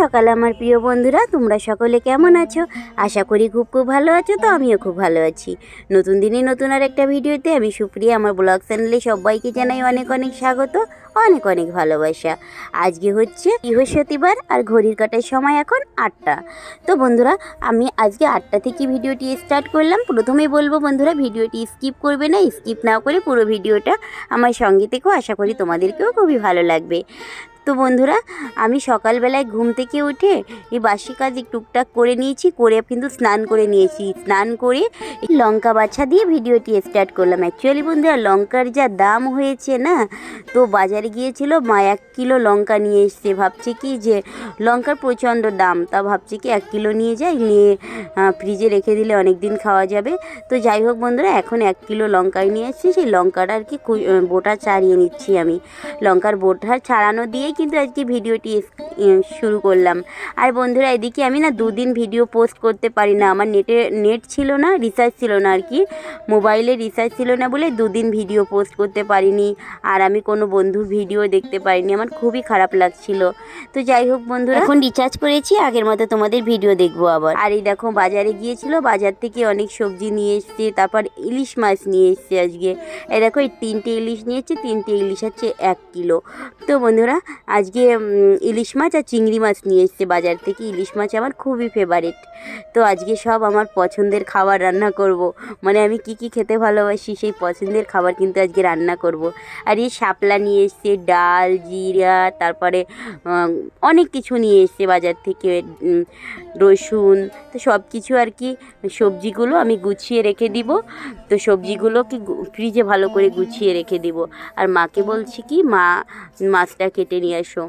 সকাল আমার প্রিয় বন্ধুরা, তোমরা সকলে কেমন আছো? আশা করি খুব খুব ভালো আছো, তো আমিও খুব ভালো আছি। নতুন দিনে নতুন আর একটা ভিডিওতে আমি সুপ্রিয়া, আমার ব্লগ চ্যানেলে সবাইকে জানাই অনেক অনেক স্বাগত, অনেক অনেক ভালোবাসা। আজকে হচ্ছে বৃহস্পতিবার আর ঘড়ির কাটার সময় এখন আটটা। তো বন্ধুরা, আমি আজকে আটটা থেকে ভিডিওটি স্টার্ট করলাম। প্রথমেই বলব বন্ধুরা, ভিডিওটি স্কিপ করবে না স্কিপ না করে পুরো ভিডিওটা আমার সঙ্গে থেকেও আশা করি তোমাদেরকেও খুবই ভালো লাগবে। তো বন্ধুরা, আমি সকালবেলায় ঘুম থেকে উঠে এই বাসি কাজ টুকটাক করে নিয়েছি, করে কিন্তু স্নান করে নিয়েছি। স্নান করে লঙ্কা বাছা দিয়ে ভিডিওটি স্টার্ট করলাম। অ্যাকচুয়ালি বন্ধুরা, লঙ্কার যা দাম হয়েছে না, তো বাজারে গিয়েছিল, মা এক কিলো লঙ্কা নিয়ে এসছে। ভাবছে কি যে লঙ্কার প্রচণ্ড দাম, তা ভাবছে কি এক কিলো নিয়ে যাই, নিয়ে ফ্রিজে রেখে দিলে অনেক দিন খাওয়া যাবে। তো যাই হোক বন্ধুরা, এখন এক কিলো লঙ্কাই নিয়ে এসছি, সেই লঙ্কাটা আর কি বোটা ছাড়িয়ে নিচ্ছি আমি। লঙ্কার বোটা ছাড়ানো দিয়েই কিন্তু আজকে ভিডিওটি শুরু করলাম। আর বন্ধুরা এদিকে আমি না দুদিন ভিডিও পোস্ট করতে পারি না। আমার নেটে নেট ছিল না রিচার্জ ছিল না আর কি মোবাইলে রিচার্জ ছিল না বলে দুদিন ভিডিও পোস্ট করতে পারিনি। আর আমি কোনো বন্ধুর ভিডিও দেখতে পারিনি। আমার খুবই খারাপ লাগছিল। তো যাই হোক বন্ধুরা। এখন রিচার্জ করেছি আগের মতো তোমাদের ভিডিও দেখব আবার। আর এই দেখো বাজারে গিয়েছিল বাজার থেকে অনেক সবজি নিয়ে এসছে তারপর ইলিশ মাছ নিয়ে এসছে আজকে। এই দেখো এই তিনটে ইলিশ নিয়েছে তিনটে ইলিশ হচ্ছে এক কিলো। তো বন্ধুরা আজকে ইলিশ মাছ আর চিংড়ি মাছ নিয়ে এসছে বাজার থেকে। ইলিশ মাছ আমার খুবই ফেভারিট তো আজকে সব আমার পছন্দের খাবার রান্না করব। মানে আমি কি কি খেতে ভালোবাসি সেই পছন্দের খাবার কিন্তু আজকে রান্না করব। আর এই শাপলা নিয়ে এসছে, ডাল, জিরা, তারপরে অনেক কিছু নিয়ে এসছে বাজার থেকে রসুন। তো সব কিছু আর কি সবজিগুলো আমি গুছিয়ে রেখে দিব। তো সবজিগুলোকে ফ্রিজে ভালো করে গুছিয়ে রেখে দিব। আর মাকে বলছি কি, মা, মাছটা কেটে নিয়ে এসো।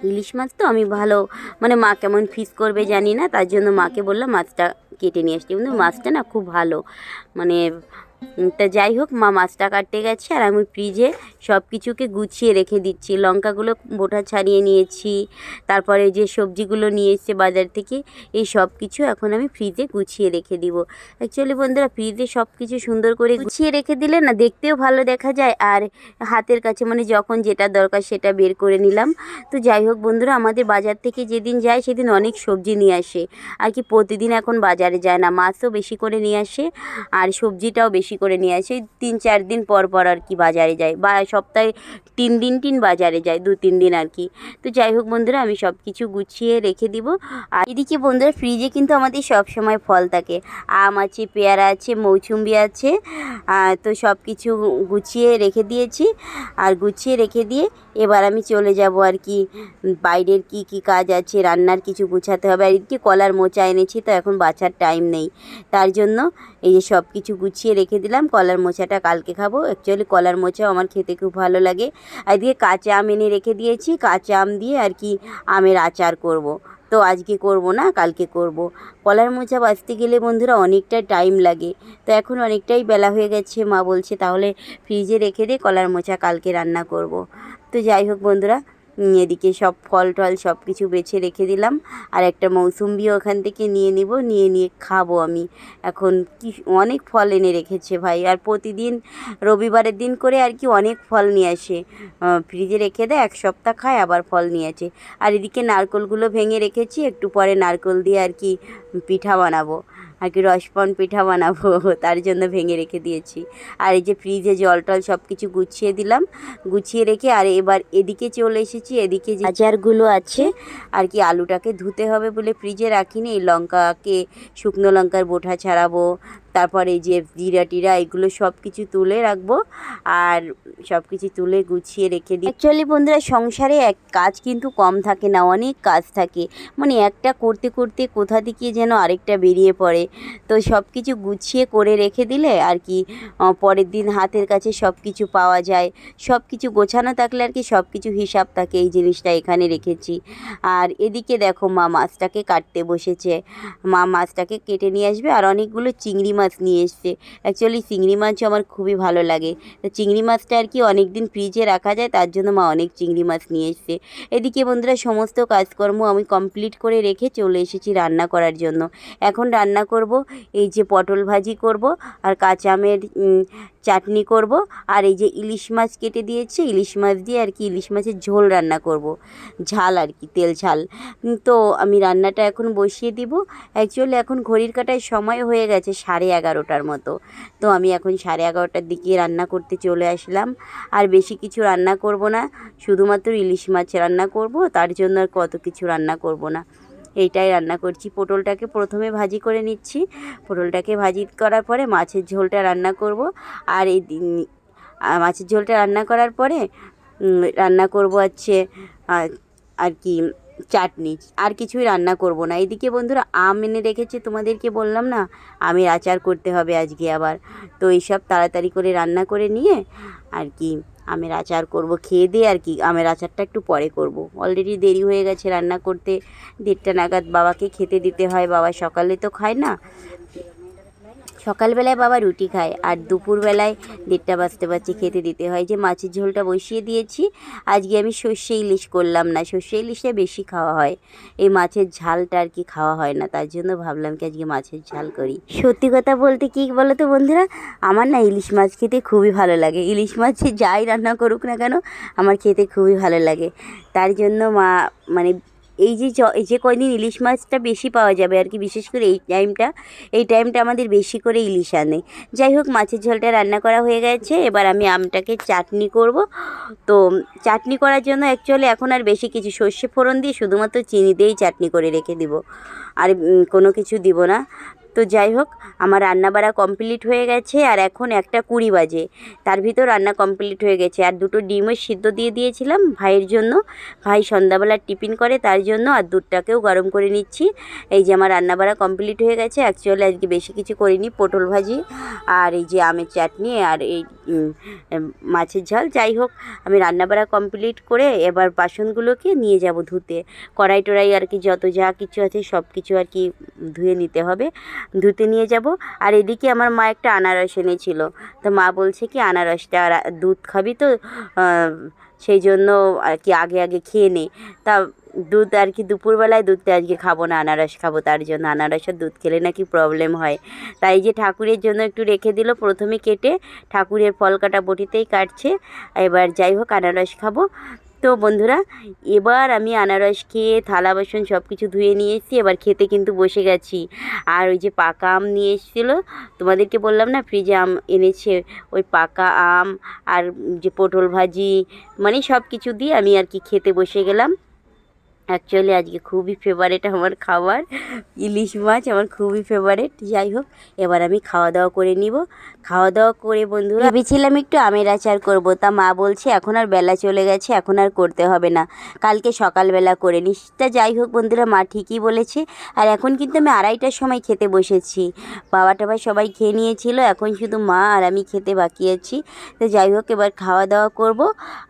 ইলিশ মাছ তো আমি ভালো মানে মা কেমন ফিস করবে জানি না, তার জন্য মাকে বললাম মাছটা কেটে নিয়ে আসছি কিন্তু মাছটা না খুব ভালো মানে তা যাই হোক, মা মাছটা কাটতে গেছে আর আমি ফ্রিজে সব কিছুকে গুছিয়ে রেখে দিচ্ছি। লঙ্কাগুলো বোটা ছাড়িয়ে নিয়েছি, তারপরে যে সবজিগুলো নিয়ে এসছে বাজার থেকে, এই সব কিছু এখন আমি ফ্রিজে গুছিয়ে রেখে দিব। অ্যাকচুয়ালি বন্ধুরা ফ্রিজে সব কিছু সুন্দর করে গুছিয়ে রেখে দিলে না, দেখতেও ভালো দেখা যায়। আর হাতের কাছে মানে যখন যেটা দরকার সেটা বের করে নিলাম। তো যাই হোক বন্ধুরা, আমাদের বাজার থেকে যেদিন যায় সেদিন অনেক সবজি নিয়ে আসে। আর কি প্রতিদিন এখন বাজারে যায় না, মাছও বেশি করে নিয়ে আসে, আর সবজিটাও বেশি করে নিয়ে আসে। তিন, চার দিন পর পর আর কি বাজারে যায় বা সপ্তাহে তিন দিন, তিন বাজারে যায়, দু, তিন দিন আর কি। তো যাই হোক বন্ধুরা, আমি সব কিছু গুছিয়ে রেখে দিব। আর এদিকে বন্ধুরা ফ্রিজে কিন্তু আমাদের সব সময় ফল থাকে। আম আছে, পেয়ারা আছে মৌসুম্বি আছে। তো সব কিছু গুছিয়ে রেখে দিয়েছি। আর গুছিয়ে রেখে দিয়ে এবার আমি চলে যাব আর কি। বাইরের কি কি কাজ আছে, রান্নার কিছু গুছাতে হবে। আর এদিকে কলার মোচা এনেছি, তো এখন বাছার টাইম নেই। তার জন্য এই যে সব কিছু গুছিয়ে রেখে দিলাম, কলার মোচাটা কালকে খাব। অ্যাকচুয়ালি কলার মোচাও আমার খেতে খুব ভালো লাগে। আর এদিকে কাঁচা আম এনে রেখে দিয়েছি। কাঁচা আম দিয়ে আর কি আমের আচার করব। তো আজকে করব না, কালকে করব। কলার মোচা বাঁচতে গেলে বন্ধুরা অনেকটা টাইম লাগে। তো এখন অনেকটাই বেলা হয়ে গেছে, মা বলছে তাহলে ফ্রিজে রেখে দে, কলার মোচা কালকে রান্না করব। তো যাই হোক বন্ধুরা এদিকে সব ফল টল সব কিছু বেছে রেখে দিলাম। আর একটা মৌসুম্বিও ওখান থেকে নিয়ে নিব, নিয়ে নিয়ে খাব আমি। এখন কি অনেক ফল এনে রেখেছে ভাই। আর প্রতিদিন রবিবারের দিন করে আর কি অনেক ফল নিয়ে আসে। ফ্রিজে রেখে দেয়, এক সপ্তাহ খায়, আবার ফল নিয়ে আসে। আর এদিকে নারকোলগুলো ভেঙে রেখেছি, একটু পরে নারকোল দিয়ে আর কি পিঠা বানাবো। আর কি রসপন পিঠা বানাবো, তার জন্য ভেঙে রেখে দিয়েছি। আর এই যে ফ্রিজে জল টল সব কিছু গুছিয়ে দিলাম। গুছিয়ে রেখে আর এবার এদিকে চলে এসেছি, এদিকে যে আচারগুলো আছে, আর কি আলুটাকে ধুতে হবে বলে ফ্রিজে রাখিনি। এই লঙ্কাকে, শুকনো লঙ্কার বোঠা ছাড়াবো তারপরে এই যে জিরা টিরা, এগুলো সব কিছু তুলে রাখব। আর সব কিছু তুলে গুছিয়ে রেখে দিই অ্যাকচুয়ালি বন্ধুরা, সংসারে এক কাজ কিন্তু কম থাকে না, অনেক কাজ থাকে। মানে একটা করতে করতে কোথা থেকে যেন আরেকটা বেরিয়ে পড়ে। তো সব কিছু গুছিয়ে করে রেখে দিলে আর কি পরের দিন হাতের কাছে সব কিছু পাওয়া যায়। সব কিছু গোছানো থাকলে আর কি সব কিছু হিসাব থাকে, এই জিনিসটা এখানে রেখেছি। আর এদিকে দেখো মা মাছটাকে কাটতে বসেছে। মা মাছটাকে কেটে নিয়ে আসবে আর অনেকগুলো চিংড়ি মাছ মাছ নিয়ে এসছে। অ্যাকচুয়ালি চিংড়ি মাছও আমার খুবই ভালো লাগে। তো চিংড়ি মাছটা আর কি অনেক দিন ফ্রিজে রাখা যায়, তার জন্য মা অনেক চিংড়ি মাছ নিয়ে এসছে। এদিকে বন্ধুরা, সমস্ত কাজকর্ম আমি কমপ্লিট করে রেখে চলে এসেছি রান্না করার জন্য। এখন রান্না করব, এই যে পটল ভাজি করব, আর কাঁচা আমের চাটনি করব, আর এই যে ইলিশ মাছ কেটে দিয়েছে, ইলিশ মাছ দিয়ে আর কি ইলিশ মাছের ঝোল রান্না করব। ঝাল আর কি, তেল ঝাল। তো আমি রান্নাটা এখন বসিয়ে দিব। অ্যাকচুয়ালি এখন ঘড়ির কাটায় সময় হয়ে গেছে সাড়ে এগারোটার মতো। তো আমি এখন সাড়ে এগারোটার দিকে রান্না করতে চলে আসলাম। আর বেশি কিছু রান্না করব না, শুধুমাত্র ইলিশ মাছ রান্না করব, তার জন্য আর কত কিছু রান্না করব না। এইটাই রান্না করছি। পটলটাকে প্রথমে ভাজি করে নিচ্ছি। পটলটাকে ভাজি করার পরে মাছের ঝোলটা রান্না করব। আর এই মাছের ঝোলটা রান্না করার পরে রান্না করব হচ্ছে আর কি চাটনি, আর কিছুই রান্না করব না। এদিকে বন্ধুরা, আম এনে রেখেছে, তোমাদেরকে বললাম না, আমের আচার করতে হবে আজকে আবার। তো এইসব তাড়াতাড়ি করে রান্না করে নিয়ে, আর কি, আমের আচার করব, খেয়ে দিয়ে আর কি, আমের আচারটা একটু পরে করব। অলরেডি দেরি হয়ে গেছে রান্না করতে, দেড়টা নাগাদ বাবাকে খেতে দিতে হয়, বাবা সকালে তো খায় না। সকালবেলায় বাবা রুটি খায় আর দুপুরবেলায় দেড়টা বাজতে বাজতে খেতে দিতে হয়। যে মাছের ঝোলটা বসিয়ে দিয়েছি, আজকে আমি সর্ষে ইলিশ করলাম না, সর্ষে ইলিশটা বেশি খাওয়া হয়। এই মাছের ঝালটা আর কি খাওয়া হয় না, তার জন্য ভাবলাম কি আজকে মাছের ঝাল করি। সত্যি কথা বলতে কি বলো তো বন্ধুরা, আমার না ইলিশ মাছ খেতে খুবই ভালো লাগে। ইলিশ মাছ যাই রান্না করুক না কেন, আমার খেতে খুবই ভালো লাগে। তার জন্য মা মানে এই যে যে কয়দিন ইলিশ মাছটা বেশি পাওয়া যাবে আর কি, বিশেষ করে এই টাইমটা এই টাইমটা আমাদের বেশি করে ইলিশ আনে। যাই হোক, মাছের ঝোলটা রান্না করা হয়ে গেছে, এবার আমি আমটাকে চাটনি করব। তো চাটনি করার জন্য অ্যাকচুয়ালি এখন আর বেশি কিছু সর্ষে ফোড়ন দিয়ে শুধুমাত্র চিনি দিয়েই চাটনি করে রেখে দিব। আর কোনো কিছু দিব না। তো যাই হোক, আমার রান্না বাড়া কমপ্লিট হয়ে গেছে আর এখন একটা কুড়ি বাজে। তার ভিতর রান্না কমপ্লিট হয়ে গেছে। আর দুটো ডিমও সিদ্ধ দিয়ে দিয়েছিলাম ভাইয়ের জন্য। ভাই সন্ধ্যাবেলা টিফিন করে তার জন্য আর দুধটাকেও গরম করে নিচ্ছি। এই যে আমার রান্না বাড়া কমপ্লিট হয়ে গেছে। অ্যাকচুয়ালি আজকে বেশি কিছু করিনি, পটল ভাজি আর এই যে আমের চাটনি আর এই মাছের ঝাল। যাই হোক, আমি রান্না বাড়া কমপ্লিট করে এবার বাসনগুলোকে নিয়ে যাব ধুতে। কড়াই টড়াই আর কি যত যা কিছু আছে সব কিছু আর কি ধুয়ে নিতে হবে। ধুতে নিয়ে যাব। আর এদিকে আমার মা একটা আনারস এনেছিল। তো মা বলছে কি, আনারসটা আর দুধ খাবি তো সেই জন্য আর কি আগে আগে খেয়ে নে। তা দুধ আর কি দুপুরবেলায় দুধটা আজকে খাব না, আনারস খাব, তার জন্য আনারসের দুধ খেলে নাকি প্রবলেম হয়। তাই যে ঠাকুরের জন্য একটু রেখে দিল, প্রথমে কেটে ঠাকুরের ফল কাটা বটিতেই কাটছে। এবার যাই হোক, আনারস খাব। তো বন্ধুরা, এবার আমি আনারস খেয়ে, থালা, বাসন সব কিছু ধুয়ে নিয়ে এসেছি, এবার খেতে কিন্তু বসে গেছি। আর ওই যে পাকা আম নিয়ে এসেছিল, তোমাদেরকে বললাম না, ফ্রিজে আম এনেছে, ওই পাকা আম আর যে পটল ভাজি মানে সব কিছু দিয়ে আমি আর কি খেতে বসে গেলাম। অ্যাকচুয়ালি আজকে খুবই ফেভারেট আমার খাবার। ইলিশ মাছ আমার খুবই ফেভারেট যাই হোক, এবার আমি খাওয়া দাওয়া করে নিব। খাওয়া দাওয়া করে বন্ধুরা, ভেবেছিলাম একটু আমের আচার করব, তা মা বলছে, এখন আর বেলা চলে গেছে, এখন আর করতে হবে না। কালকে সকালবেলা করে নিস। তা যাই হোক বন্ধুরা, মা ঠিকই বলেছে। আর এখন কিন্তু আমি আড়াইটার সময় খেতে বসেছি। বাবা টাবা সবাই খেয়ে নিয়েছিল, এখন শুধু মা আর আমি খেতে বাকি আছি। তো যাই হোক, এবার খাওয়া দাওয়া করব।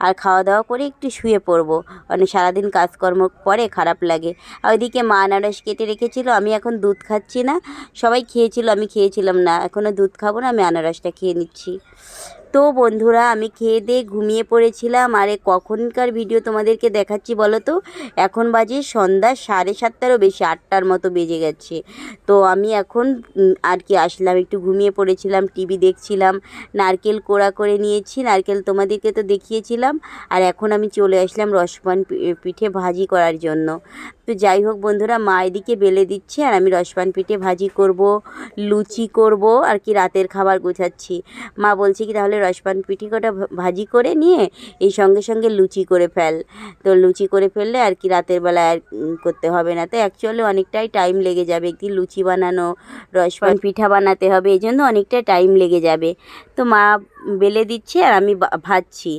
আর খাওয়া দাওয়া করে একটু শুয়ে পড়ব। মানে সারাদিন কাজকর্ম পরে খারাপ লাগে। আর ওইদিকে মা আনারস কেটে রেখেছিল, আমি এখন দুধ খাচ্ছি না। সবাই খেয়েছিল, আমি খেয়েছিলাম না। এখনও দুধ খাব না, আমি আনারসটা খেয়ে নিচ্ছি। তো বন্ধুরা, আমি খেয়ে দিয়ে ঘুমিয়ে পড়েছিলাম। আরে, কখনকার ভিডিও তোমাদেরকে দেখাচ্ছি বলো তো? এখন বাজে সন্ধ্যা সাড়ে সাতটারও বেশি, আটটার মতো বেজে গেছে। তো আমি এখন আর কি আসলাম, একটু ঘুমিয়ে পড়েছিলাম টিভি দেখছিলাম, নারকেল কোড়া করে নিয়েছি, নারকেল তোমাদেরকে তো দেখিয়েছিলাম। আর এখন আমি চলে আসলাম রসপান পি- পিঠে ভাজি করার জন্য। তো যাই হোক বন্ধুরা, মা এদিকে বেলে দিচ্ছে আর আমি রসপান পিঠে ভাজি করব, লুচি করব আর কি রাতের খাবার গোছাচ্ছি। মা বলছে কি তাহলে রসপান পিঠে কটা ভাজি করে নিয়ে এই সঙ্গে সঙ্গে লুচি করে ফেল। তো লুচি করে ফেললে আর কি রাতের বেলায় আর করতে হবে না। তো অ্যাকচুয়ালি অনেকটাই টাইম লেগে যাবে। একটি লুচি বানানো রসপান পিঠা বানাতে হবে এই জন্য অনেকটা টাইম লেগে যাবে। তো মা বেলে দিচ্ছে আর আমি ভাজছি।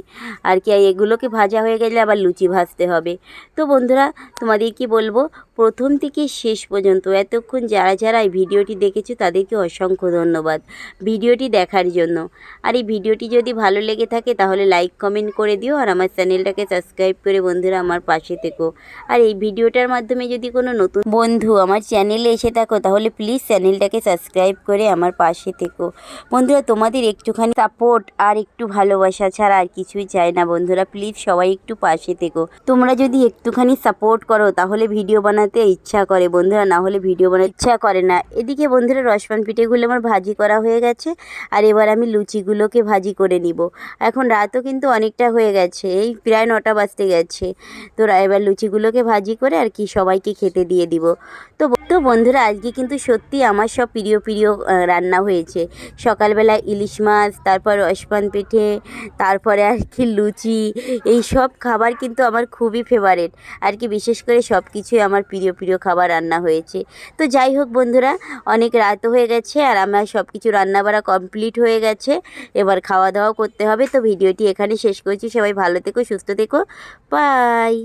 আর কি এগুলোকে ভাজা হয়ে গেলে আবার লুচি ভাজতে হবে। তো বন্ধুরা, তোমাদের কি বলব? প্রথম থেকে শেষ পর্যন্ত এতক্ষণ যারা যারা এই ভিডিওটি দেখেছ, তাদেরকে অসংখ্য ধন্যবাদ ভিডিওটি দেখার জন্য। আর এই ভিডিওটি যদি ভালো লেগে থাকে, তাহলে লাইক, কমেন্ট করে দিও আর আমার চ্যানেলটাকে সাবস্ক্রাইব করে বন্ধুরা আমার পাশে থেকো। আর এই ভিডিওটার মাধ্যমে যদি কোনো নতুন বন্ধু আমার চ্যানেলে এসে থাকো, তাহলে প্লিজ চ্যানেলটাকে সাবস্ক্রাইব করে আমার পাশে থেকো। বন্ধুরা, তোমাদের একটুখানি সাপোর্ট আর একটু ভালোবাসা ছাড়া আর কিছুই চাই না, বন্ধুরা। প্লিজ সবাই একটু পাশে থেকো। তোমরা যদি একটুখানি সাপোর্ট করো, তাহলে ভিডিও বানাতে ইচ্ছা করে, বন্ধুরা। না হলে ভিডিও বানাতে ইচ্ছা করে না। এদিকে, বন্ধুরা রসপান পিঠেগুলো আমার ভাজি করা হয়ে গেছে, আর এবার আমি লুচিগুলোকে ভাজি করে নিব। এখন রাতও কিন্তু অনেকটা হয়ে গেছে, এই প্রায় নটা বাজতে গেছে। তো এবার লুচিগুলোকে ভাজি করে আর কি সবাইকে খেতে দিয়ে দিব। তো তো বন্ধুরা, আজকে কিন্তু সত্যি আমার সব প্রিয় প্রিয় রান্না হয়েছে। সকালবেলা ইলিশ মাছ, তারপর রসপান পিঠে, তারপরে আর কি লুচি, এই সব খাবার কিন্তু আমার খুবই ফেভারেট আর কি বিশেষ করে সব কিছুই আমার প্রিয় প্রিয় খাবার রান্না হয়েছে। তো যাই হোক বন্ধুরা, অনেক রাত হয়ে গেছে আর আমার সব কিছু রান্না বাড়া কমপ্লিট হয়ে গেছে। এবার খাওয়া দাওয়া করতে হবে। তো ভিডিওটি এখানে শেষ করছি। সবাই ভালো থেকো, সুস্থ থেকো। বাই